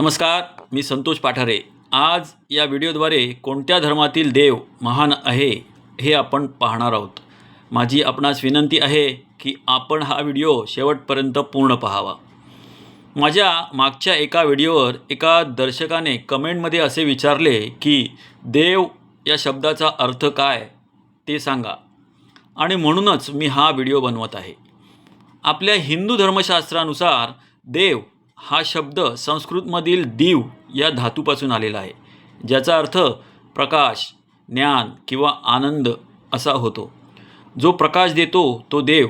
नमस्कार मी संतोष पाठारे. आज या व्हिडिओद्वारे कोणत्या धर्मातील देव महान आहे हे आपण पाहणार आहोत. माझी आपणास विनंती आहे की आपण हा व्हिडिओ शेवटपर्यंत पूर्ण पाहावा. माझ्या मागच्या एका व्हिडिओवर एका दर्शकाने कमेंटमध्ये असे विचारले की देव या शब्दाचा अर्थ काय? ते सांगा. आणि म्हणूनच मी हा व्हिडिओ बनवत आहे. आपल्या हिंदू धर्मशास्त्रानुसार देव हा शब्द संस्कृतमधील दीव या धातूपासून आलेला आहे ज्याचा अर्थ प्रकाश ज्ञान किंवा आनंद असा होतो. जो प्रकाश देतो तो देव.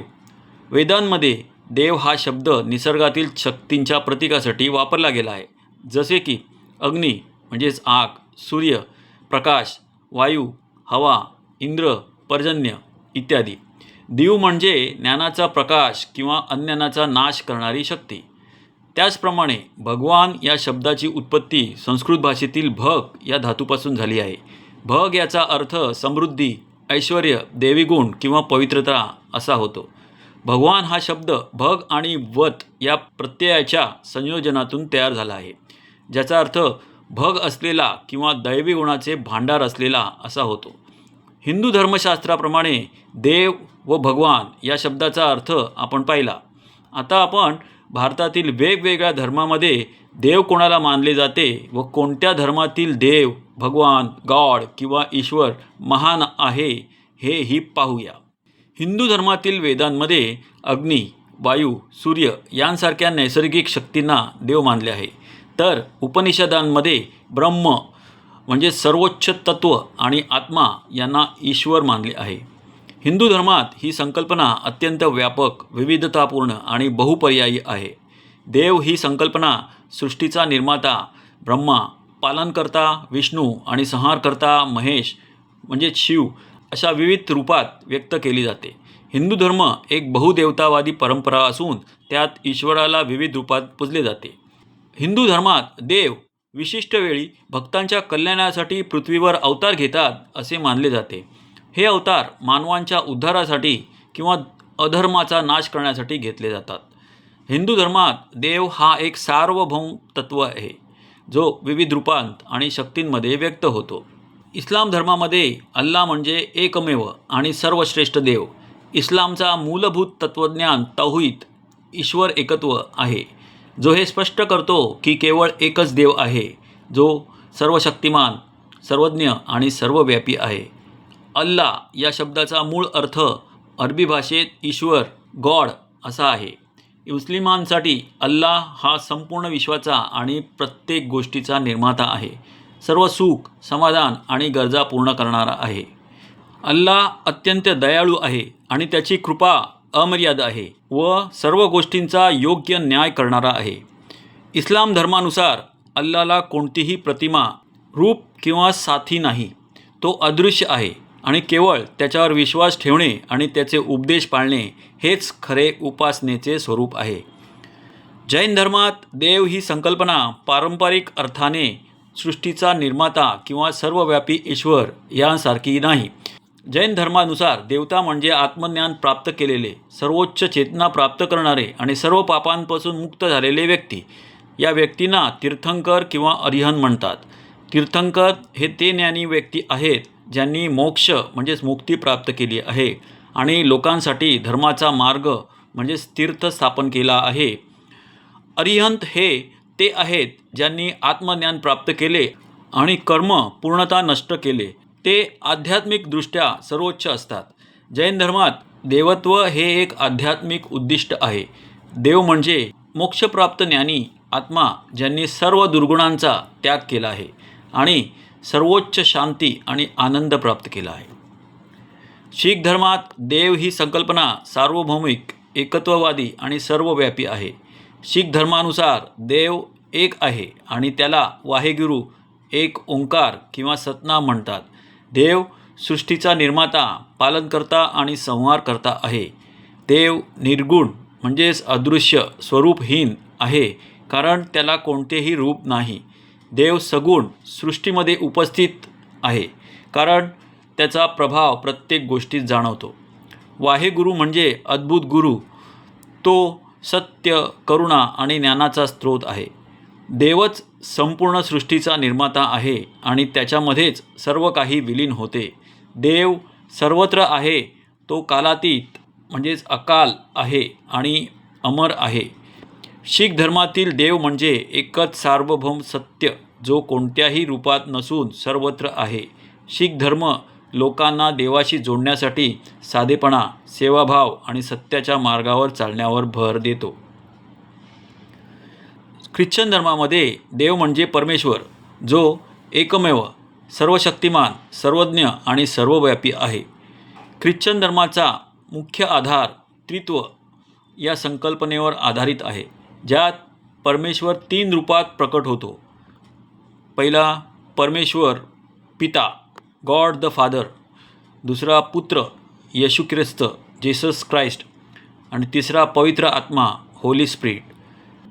वेदांमध्ये देव हा शब्द निसर्गातील शक्तींच्या प्रतीकासाठी वापरला गेला आहे जसे की अग्नी म्हणजेच आग सूर्य प्रकाश वायू हवा इंद्र पर्जन्य इत्यादी. दीव म्हणजे ज्ञानाचा प्रकाश किंवा अज्ञानाचा नाश करणारी शक्ती. त्याचप्रमाणे भगवान या शब्दाची उत्पत्ती संस्कृत भाषेतील भग या धातूपासून झाली आहे. भग याचा अर्थ समृद्धी ऐश्वर देवीगुण किंवा पवित्रता असा होतो. भगवान हा शब्द भग आणि वत या प्रत्ययाच्या संयोजनातून तयार झाला आहे ज्याचा अर्थ भग असलेला किंवा दैवी गुणाचे भांडार असलेला असा होतो. हिंदू धर्मशास्त्राप्रमाणे देव व भगवान या शब्दाचा अर्थ आपण पाहिला. आता आपण भारतातील वेगवेगळ्या धर्मामध्ये देव कोणाला मानले जाते व कोणत्या धर्मातील देव भगवान गॉड किंवा ईश्वर महान आहे हे ही पाहूया. हिंदू धर्मातील वेदांमध्ये अग्नी वायू सूर्य यांसारख्या नैसर्गिक शक्तींना देव मानले आहे. तर उपनिषदांमध्ये ब्रह्म म्हणजे सर्वोच्च तत्व आणि आत्मा यांना ईश्वर मानले आहे. हिंदू धर्मात ही संकल्पना अत्यंत व्यापक विविधतापूर्ण आणि बहुपर्यायी आहे. देव ही संकल्पना सृष्टीचा निर्माता ब्रह्मा पालनकर्ता विष्णू आणि संहारकर्ता महेश म्हणजे शिव अशा विविध रूपात व्यक्त केली जाते. हिंदू धर्म एक बहुदेवतावादी परंपरा असून त्यात ईश्वराला विविध रूपात पूजले जाते. हिंदू धर्मात देव विशिष्ट वेळी भक्तांच्या कल्याणासाठी पृथ्वीवर अवतार घेतात असे मानले जाते. हे अवतार मानवांच्या उद्धारासाठी किंवा अधर्माचा नाश करण्यासाठी घेतले जातात. हिंदू धर्मात देव हा एक सार्वभौम तत्व आहे जो विविध रूपांत आणि शक्तींमध्ये व्यक्त होतो. इस्लाम धर्मामध्ये अल्ला म्हणजे एकमेव आणि सर्वश्रेष्ठ देव. इस्लामचा मूलभूत तत्त्वज्ञान तौहीद ईश्वर एकत्व आहे जो हे स्पष्ट करतो की केवळ एकच देव आहे जो सर्वशक्तिमान सर्वज्ञ आणि सर्वव्यापी आहे. अल्ला या शब्दाचा मूळ अर्थ अरबी भाषेत ईश्वर गॉड असा आहे. मुस्लिमांसाठी अल्ला हा संपूर्ण विश्वाचा आणि प्रत्येक गोष्टीचा निर्माता आहे. सर्व सुख समाधान आणि गरजा पूर्ण करणारा आहे. अल्ला अत्यंत दयाळू आहे आणि त्याची कृपा अमर्याद आहे व सर्व गोष्टींचा योग्य न्याय करणारा आहे. इस्लाम धर्मानुसार अल्लाला कोणतीही प्रतिमा रूप किंवा साथी नाही. तो अदृश्य आहे. आणि केवळ त्याच्यावर विश्वास ठेवणे आणि त्याचे उपदेश पाळणे हेच खरे उपासनेचे स्वरूप आहे. जैन धर्मात देव ही संकल्पना पारंपरिक अर्थाने सृष्टीचा निर्माता किंवा सर्वव्यापी ईश्वर यांसारखी नाही. जैन धर्मानुसार देवता म्हणजे आत्मज्ञान प्राप्त केलेले सर्वोच्च चेतना प्राप्त करणारे आणि सर्व पापांपासून मुक्त झालेले व्यक्ती. या व्यक्तींना तीर्थंकर किंवा अरिहन म्हणतात. तीर्थंकर हे ते ज्ञानी व्यक्ती आहेत ज्यांनी मोक्ष म्हणजेच मुक्ती प्राप्त केली आहे आणि लोकांसाठी धर्माचा मार्ग म्हणजेच तीर्थ स्थापन केला आहे. अरिहंत हे ते आहेत ज्यांनी आत्मज्ञान प्राप्त केले आणि कर्म पूर्णता नष्ट केले. ते आध्यात्मिकदृष्ट्या सर्वोच्च असतात. जैन धर्मात देवत्व हे एक आध्यात्मिक उद्दिष्ट आहे. देव म्हणजे मोक्षप्राप्त ज्ञानी आत्मा ज्यांनी सर्व दुर्गुणांचा त्याग केला आहे. आणि सर्वोच्च शांती आणि आनंद प्राप्त केला आहे. शीख धर्मात देव ही संकल्पना सार्वभौमिक एकत्ववादी आणि सर्वव्यापी आहे. शीख धर्मानुसार देव एक आहे आणि त्याला वाहेगुरू एक ओंकार किंवा सतनाम म्हणतात. देव सृष्टीचा निर्माता पालनकर्ता आणि संहारकर्ता आहे. देव निर्गुण म्हणजेच अदृश्य स्वरूपहीन आहे कारण त्याला कोणतेही रूप नाही. देव सगुण सृष्टीमध्ये उपस्थित आहे. कारण त्याचा प्रभाव प्रत्येक गोष्टीत जाणवतो. वाहेगुरु म्हणजे अद्भुत गुरु. तो सत्य करुणा आणि ज्ञानाचा स्रोत आहे. देवच संपूर्ण सृष्टीचा निर्माता आहे आणि त्याच्यामध्येच सर्व काही विलीन होते. देव सर्वत्र आहे तो कालातीत म्हणजेच अकाल आहे आणि अमर आहे. शीख धर्मातील देव म्हणजे एकच सार्वभौम सत्य जो कोणत्याही रूपात नसून सर्वत्र आहे. शीख धर्म लोकांना देवाशी जोडण्यासाठी साधेपणा सेवाभाव आणि सत्याच्या मार्गावर चालण्यावर भर देतो. ख्रिश्चन धर्मामध्ये देव म्हणजे परमेश्वर जो एकमेव सर्वशक्तिमान सर्वज्ञ आणि सर्वव्यापी आहे. ख्रिश्चन धर्माचा मुख्य आधार त्रित्व या संकल्पनेवर आधारित आहे. ज्यात परमेश्वर तीन रूपात प्रकट होतो. पहिला परमेश्वर पिता गॉड द फादर. दुसरा पुत्र येशू ख्रिस्त जेसस क्राइस्ट आणि तिसरा पवित्र आत्मा होली स्प्रिट.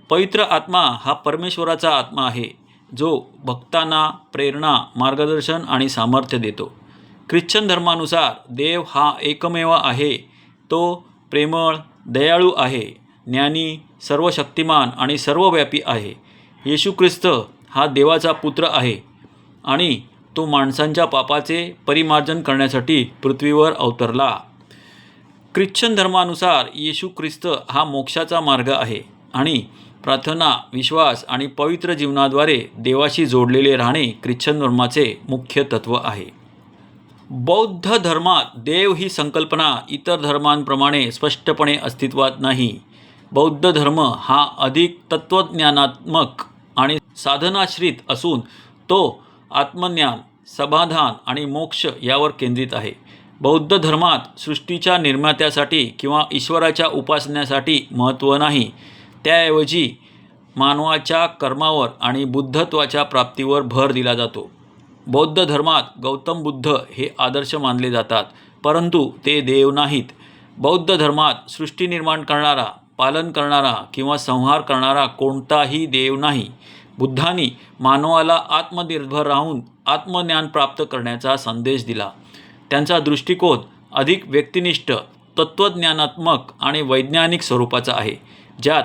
पवित्र आत्मा हा परमेश्वराचा आत्मा आहे जो भक्तांना प्रेरणा मार्गदर्शन आणि सामर्थ्य देतो. ख्रिश्चन धर्मानुसार देव हा एकमेव आहे तो प्रेमळ दयाळू आहे. ज्ञानी सर्वशक्तिमान आणि सर्वव्यापी आहे. येशू ख्रिस्त हा देवाचा पुत्र आहे आणि तो माणसांच्या पापाचे परिमार्जन करण्यासाठी पृथ्वीवर अवतरला. ख्रिश्चन धर्मानुसार येशू ख्रिस्त हा मोक्षाचा मार्ग आहे आणि प्रार्थना विश्वास आणि पवित्र जीवनाद्वारे देवाशी जोडलेले राहणे ख्रिश्चन धर्माचे मुख्य तत्त्व आहे. बौद्ध धर्मात देव ही संकल्पना इतर धर्मांप्रमाणे स्पष्टपणे अस्तित्वात नाही. बौद्ध धर्म हा अधिक तत्त्वज्ञानात्मक आणि साधनाश्रित असून तो आत्मज्ञान समाधान आणि मोक्ष यावर केंद्रित आहे. बौद्ध धर्मात सृष्टीच्या निर्मात्यासाठी किंवा ईश्वराच्या उपासनेसाठी महत्त्व नाही. त्याऐवजी मानवाच्या कर्मावर आणि बुद्धत्वाच्या प्राप्तीवर भर दिला जातो. बौद्ध धर्मात गौतम बुद्ध हे आदर्श मानले जातात परंतु ते देव नाहीत. बौद्ध धर्मात सृष्टी निर्माण करणारा पालन करणारा किंवा संहार करणारा कोणताही देव नाही. बुद्धांनी मानवाला आत्मनिर्भर राहून आत्मज्ञान प्राप्त करण्याचा संदेश दिला. त्यांचा दृष्टिकोन अधिक व्यक्तिनिष्ठ तत्त्वज्ञानात्मक आणि वैज्ञानिक स्वरूपाचा आहे ज्यात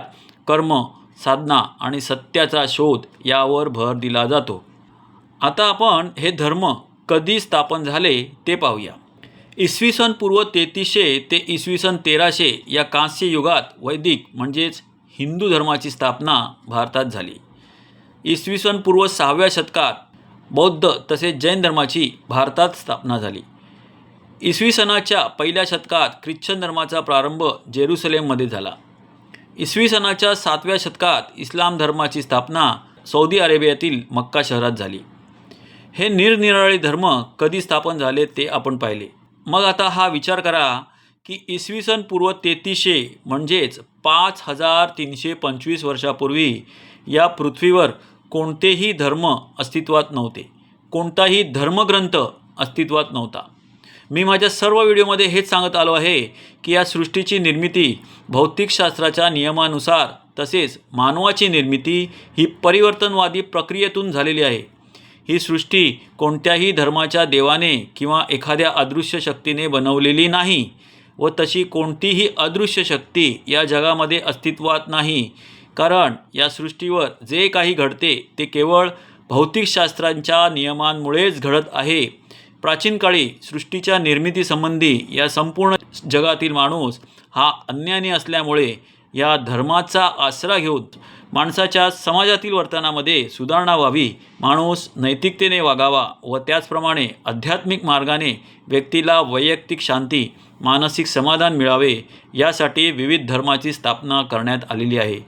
कर्म साधना आणि सत्याचा शोध यावर भर दिला जातो. आता आपण हे धर्म कधी स्थापन झाले ते पाहूया. इसवी सन पूर्व तेहतीसशे ते इसवी सन तेराशे या कांस्य युगात वैदिक म्हणजेच हिंदू धर्माची स्थापना भारतात झाली. इसवी सन पूर्व सहाव्या शतकात बौद्ध तसेच जैन धर्माची भारतात स्थापना झाली. इसवी सनाच्या पहिल्या शतकात ख्रिश्चन धर्माचा प्रारंभ जेरुसलेममध्ये झाला. इसवी सनाच्या सातव्या शतकात इस्लाम धर्माची स्थापना सौदी अरेबियातील मक्का शहरात झाली. हे निरनिराळे धर्म कधी स्थापन झाले ते आपण पाहिले. मग आता हा विचार करा की इसवी सन पूर्व तेहतीसशे म्हणजेच पाच हजार तीनशे पंचवीस वर्षापूर्वी या पृथ्वीवर कोणतेही धर्म अस्तित्वात नव्हते. कोणताही धर्मग्रंथ अस्तित्वात नव्हता. मी माझ्या सर्व व्हिडिओमध्ये हेच सांगत आलो आहे की या सृष्टीची निर्मिती भौतिकशास्त्राच्या नियमानुसार तसेच मानवाची निर्मिती ही परिवर्तनवादी प्रक्रियेतून झालेली आहे. ही सृष्टी कोणत्याही धर्माच्या देवाने किंवा एखाद्या अदृश्य शक्तीने बनवलेली नाही व तशी कोणतीही अदृश्य शक्ती या जगामध्ये अस्तित्वात नाही. कारण या सृष्टीवर जे काही घडते ते केवळ भौतिकशास्त्रांच्या नियमांमुळेच घडत आहे. प्राचीन काळी सृष्टीच्या निर्मितीसंबंधी या संपूर्ण जगातील माणूस हा अन्यानी असल्यामुळे या धर्माचा आसरा घेऊन माणसाच्या समाजातील वर्तनामध्ये सुधारणा व्हावी माणूस नैतिकतेने वागावा व त्याचप्रमाणे आध्यात्मिक मार्गाने व्यक्तीला वैयक्तिक शांती मानसिक समाधान मिळावे यासाठी विविध धर्माची स्थापना करण्यात आलेली आहे.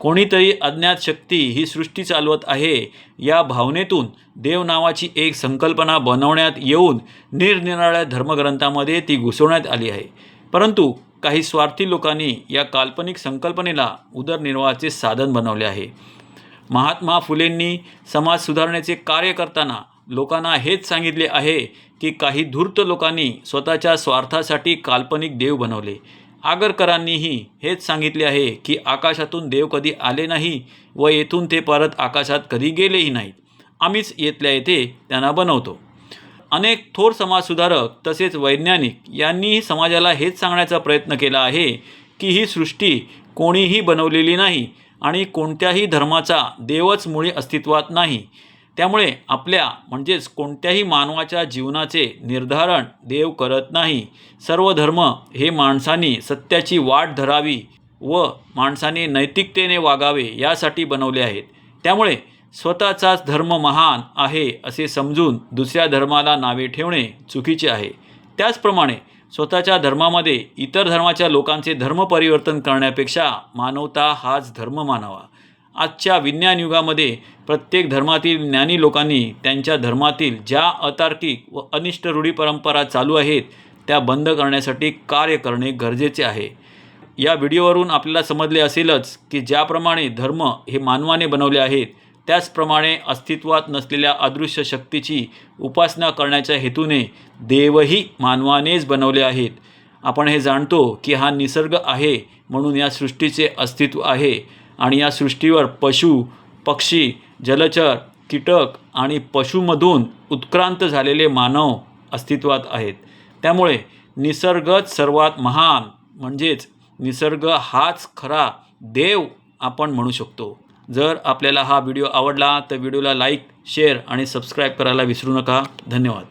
कोणीतरी अज्ञात शक्ती ही सृष्टी चालवत आहे या भावनेतून देव नावाची एक संकल्पना बनवण्यात येऊन निरनिराळ्या धर्मग्रंथामध्ये ती घुसवण्यात आली आहे. परंतु काही स्वार्थी लोकांनी या काल्पनिक संकल्पनेला उदरनिर्वाहाचे साधन बनवले आहे. महात्मा फुलेंनी समाज सुधारण्याचे कार्य करताना लोकांना हेच सांगितले आहे की काही धूर्त लोकांनी स्वतःच्या स्वार्थासाठी काल्पनिक देव बनवले. आगरकरांनीही हेच सांगितले आहे की आकाशातून देव कधी आले नाही व येथून ते परत आकाशात कधी गेलेही नाहीत. आम्हीच येथल्या येथे त्यांना बनवतो. अनेक थोर समाजसुधारक तसेच वैज्ञानिक यांनीही समाजाला हेच सांगण्याचा प्रयत्न केला आहे की ही सृष्टी कोणीही बनवलेली नाही आणि कोणत्याही धर्माचा देवच मुळी अस्तित्वात नाही. त्यामुळे आपल्या म्हणजेच कोणत्याही मानवाच्या जीवनाचे निर्धारण देव करत नाही. सर्व धर्म हे माणसाने सत्याची वाट धरावी व माणसाने नैतिकतेने वागावे यासाठी बनवले आहेत. त्यामुळे स्वतःचाच धर्म महान आहे असे समजून दुसऱ्या धर्माला नावे ठेवणे चुकीचे आहे. त्याचप्रमाणे स्वतःच्या धर्मामध्ये इतर धर्माच्या लोकांचे धर्म परिवर्तन करण्यापेक्षा मानवता हाच धर्म मानावा. आजच्या विज्ञान युगामध्ये प्रत्येक धर्मातील ज्ञानी लोकांनी त्यांच्या धर्मातील ज्या अतार्किक व अनिष्ट रूढी परंपरा चालू आहेत त्या बंद करण्यासाठी कार्य करणे गरजेचे आहे. या व्हिडिओवरून आपल्याला समजले असेलच की ज्याप्रमाणे धर्म हे मानवाने बनवले आहेत त्याचप्रमाणे अस्तित्वात नसलेल्या अदृश्य शक्तीची उपासना करण्याच्या हेतूने देवही मानवानेच बनवले आहेत. आपण हे जाणतो की हा निसर्ग आहे म्हणून या सृष्टीचे अस्तित्व आहे आणि या सृष्टीवर पशु पक्षी जलचर कीटक आणि पशुमधून उत्क्रांत झालेले मानव अस्तित्वात आहेत. त्यामुळे निसर्गच सर्वात महान म्हणजेच निसर्ग हाच खरा देव आपण म्हणू शकतो. जर आपल्याला हा व्हिडिओ आवडला तर व्हिडिओला लाईक शेअर आणि सबस्क्राईब करायला विसरू नका. धन्यवाद.